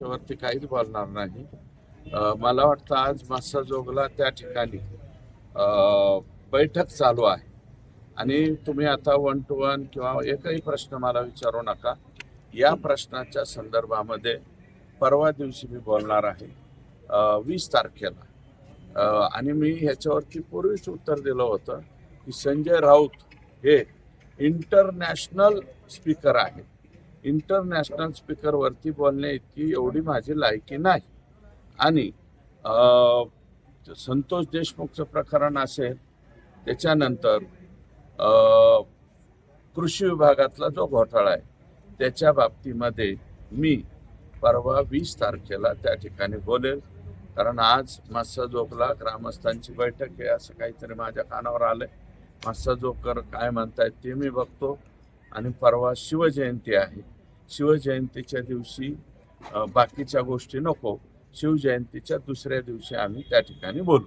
त्याच्यावरती काहीच बोलणार नाही. मला वाटतं आज मासा जोगला त्या ठिकाणी बैठक चालू आहे. आणि तुम्ही आता वन टू वन किंवा एकही प्रश्न मला विचारू नका. या प्रश्नाच्या संदर्भामध्ये परवा दिवशी मी बोलणार आहे. वीस तारखेला. आणि मी ह्याच्यावरती पूर्वीच उत्तर दिलं होतं की संजय राऊत हे इंटरनॅशनल स्पीकर आहेत. इंटरनॅशनल स्पीकरवरती बोलण्या इतकी एवढी माझी लायकी नाही. आणि संतोष देशमुखचं प्रकरण असेल त्याच्यानंतर कृषी विभागातला जो घोटाळा आहे त्याच्या बाबतीमध्ये मी परवा वीस तारखेला त्या ठिकाणी बोलेल. कारण आज मास्सा जोगला ग्रामस्थांची बैठक आहे असं काहीतरी माझ्या कानावर आलंय. मास्सा जोकर काय म्हणतायत ते मी बघतो. आणि परवा शिवजयंती आहे. शिवजयंतीच्या दिवशी बाकीच्या गोष्टी नको. शिवजयंतीच्या दुसऱ्या दिवशी आम्ही त्या ठिकाणी बोलू.